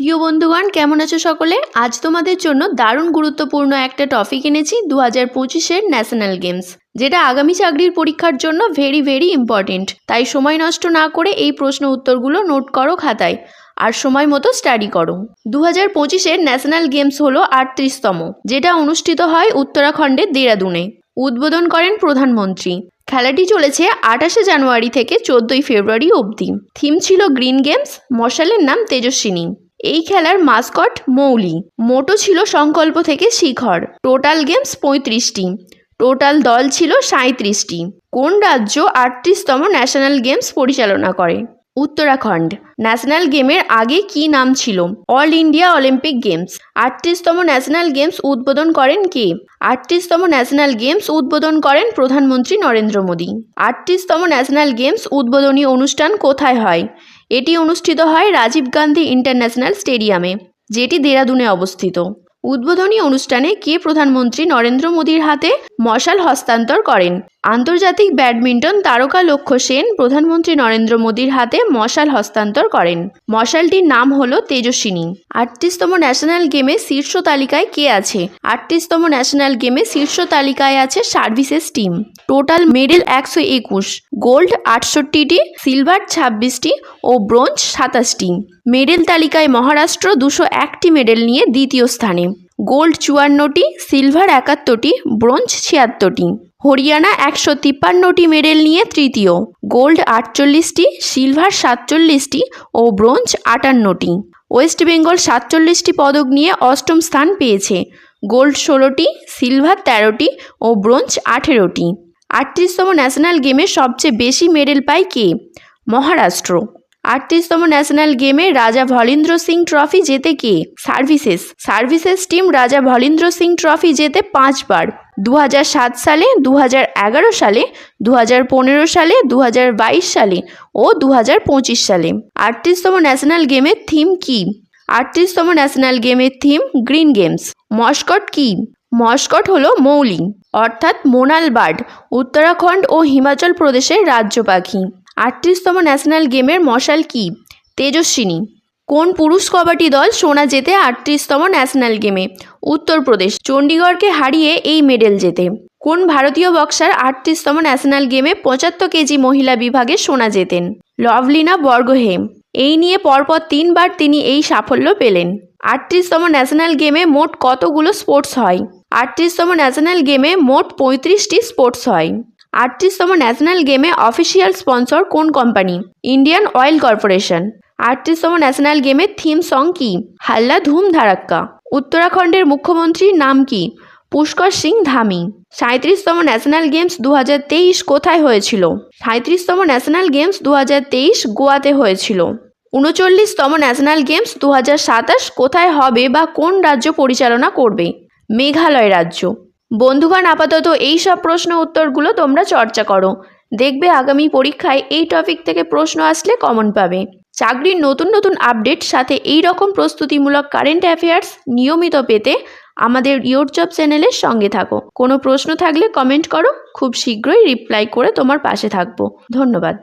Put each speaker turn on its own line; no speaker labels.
প্রিয় বন্ধুগণ, কেমন আছো সকলে? আজ তোমাদের জন্য দারুণ গুরুত্বপূর্ণ একটা টপিক এনেছি দু হাজার পঁচিশের ন্যাশনাল গেমস যেটা আগামী চাকরির পরীক্ষার জন্য ভেরি ভেরি ইম্পর্টেন্ট তাই সময় নষ্ট না করে এই প্রশ্ন উত্তরগুলো নোট করো খাতায়, আর সময় মতো স্টাডি করো। দু হাজার পঁচিশের ন্যাশনাল গেমস হলো আটত্রিশতম, যেটা অনুষ্ঠিত হয় উত্তরাখণ্ডের দেরাদুনে। উদ্বোধন করেন প্রধানমন্ত্রী। খেলাটি চলেছে আঠাশে জানুয়ারি থেকে চোদ্দই ফেব্রুয়ারি অবধি। থিম ছিল গ্রিন গেমস মশালের নাম তেজস্বিনী। এই খেলার মাস্কট মৌলি। মোটো ছিল সংকল্প থেকে শিখর। টোটাল গেমস পঁয়ত্রিশটি। টোটাল দল ছিল সাঁত্রিশটি কোন রাজ্য আটত্রিশতম ন্যাশনাল গেমস পরিচালনা করে? উত্তরাখণ্ড। ন্যাশনাল গেমের আগে কি নাম ছিল? All India Olympic games. আটত্রিশতম national games উদ্বোধন করেন কে? আটত্রিশতম ন্যাশনাল গেমস উদ্বোধন করেন প্রধানমন্ত্রী নরেন্দ্র মোদী। আটত্রিশতম ন্যাশনাল গেমস উদ্বোধনী অনুষ্ঠান কোথায় হয়? এটি অনুষ্ঠিত হয় রাজীব গান্ধী ইন্টারন্যাশনাল স্টেডিয়ামে, যেটি দেরাদুনে অবস্থিত। উদ্বোধনী অনুষ্ঠানে কে প্রধানমন্ত্রী নরেন্দ্র মোদীর হাতে মশাল হস্তান্তর করেন? আন্তর্জাতিক ব্যাডমিন্টন তারকা লক্ষ্য সেন প্রধানমন্ত্রী নরেন্দ্র মোদীর হাতে মশাল হস্তান্তর করেন। মশালটির নাম হলো তেজস্বিনী। আটত্রিশতম ন্যাশনাল গেমে শীর্ষ তালিকায় কে আছে? আটত্রিশতম ন্যাশনাল গেমে শীর্ষ তালিকায় আছে সার্ভিসেস টিম। টোটাল মেডেল একশো একুশ, গোল্ড আটষট্টিটি, সিলভার ছাব্বিশটি ও ব্রোঞ্জ সাতাশটি। মেডেল তালিকায় মহারাষ্ট্র দুশো একটি মেডেল নিয়ে দ্বিতীয় স্থানে। গোল্ড চুয়ান্নটি, সিলভার একাত্তরটি, ব্রোঞ্জ ছিয়াত্তরটি। হরিয়ানা একশো তিপ্পান্নটি মেডেল নিয়ে তৃতীয়। গোল্ড আটচল্লিশটি, সিলভার সাতচল্লিশটি ও ব্রোঞ্জ আটান্নটি। ওয়েস্ট বেঙ্গল সাতচল্লিশটি পদক নিয়ে অষ্টম স্থান পেয়েছে। গোল্ড ষোলোটি, সিলভার তেরোটি ও ব্রোঞ্জ আঠেরোটি। আটত্রিশতম ন্যাশনাল গেমে সবচেয়ে বেশি মেডেল পায় কে? মহারাষ্ট্র। আটত্রিশতম ন্যাশনাল গেমে রাজা ভলিন্দ্র সিং ট্রফি জেতে কে? সার্ভিসেস। সার্ভিসেস টিম রাজা ভলিন্দ্র সিং ট্রফি জেতে পাঁচবার। দু সালে দু হাজার এগারো সালে দু হাজার পনেরো সালে দু হাজার বাইশ সালে ও দু হাজার পঁচিশ সালে। আটত্রিশতম ন্যাশনাল গেমের থিম কি? আটত্রিশতম ন্যাশনাল গেমের থিম গ্রিন গেমস। মস্কট কি? মস্কট হল মৌলি, অর্থাৎ মোনাল বার্ড, উত্তরাখণ্ড ও হিমাচল প্রদেশের রাজ্য পাখি। আটত্রিশতম ন্যাশনাল গেমের মশাল কি? তেজস্বিনী। কোন পুরুষ কবাডি দল সোনা জেতে আটত্রিশতম ন্যাশনাল গেমে? উত্তরপ্রদেশ। চণ্ডীগড়কে হারিয়ে এই মেডেল জেতে। কোন ভারতীয় বক্সার আটত্রিশতম ন্যাশনাল গেমে পঁচাত্তর কেজি মহিলা বিভাগে সোনা জেতেন? লভলিনা বর্গহেম। এই নিয়ে পরপর তিনবার তিনি এই সাফল্য পেলেন। আটত্রিশতম ন্যাশনাল গেমে মোট কতগুলো স্পোর্টস হয়? আটত্রিশতম ন্যাশনাল গেমে মোট পঁয়ত্রিশটি স্পোর্টস হয়। আটত্রিশতম ন্যাশনাল গেমে অফিসিয়াল স্পন্সর কোন company? Indian Oil Corporation. আটত্রিশতম national গেমের থিম সং কি? হাল্লা ধুম ধারাক্কা। উত্তরাখণ্ডের মুখ্যমন্ত্রীর নাম কি? পুষ্কর সিং ধামি। সাঁত্রিশতম ন্যাশনাল গেমস দু হাজার তেইশ কোথায় হয়েছিল? সাঁত্রিশতম ন্যাশনাল গেমস দু হাজার তেইশ গোয়াতে হয়েছিল। উনচল্লিশতম ন্যাশনাল গেমস দু হাজার সাতাশ কোথায় হবে বা কোন রাজ্য পরিচালনা করবে? মেঘালয় রাজ্য। বন্ধুগণ, আপাতত এই সব প্রশ্ন উত্তরগুলো তোমরা চর্চা করো। দেখবে আগামী পরীক্ষায় এই টপিক থেকে প্রশ্ন আসলে কমন পাবে। চাকরির নতুন নতুন আপডেট সাথে এই রকম প্রস্তুতিমূলক কারেন্ট অ্যাফেয়ার্স নিয়মিত পেতে আমাদের ইউরজব চ্যানেলের সঙ্গে থাকো। কোনো প্রশ্ন থাকলে কমেন্ট করো, খুব শীঘ্রই রিপ্লাই করে তোমার পাশে থাকব। ধন্যবাদ।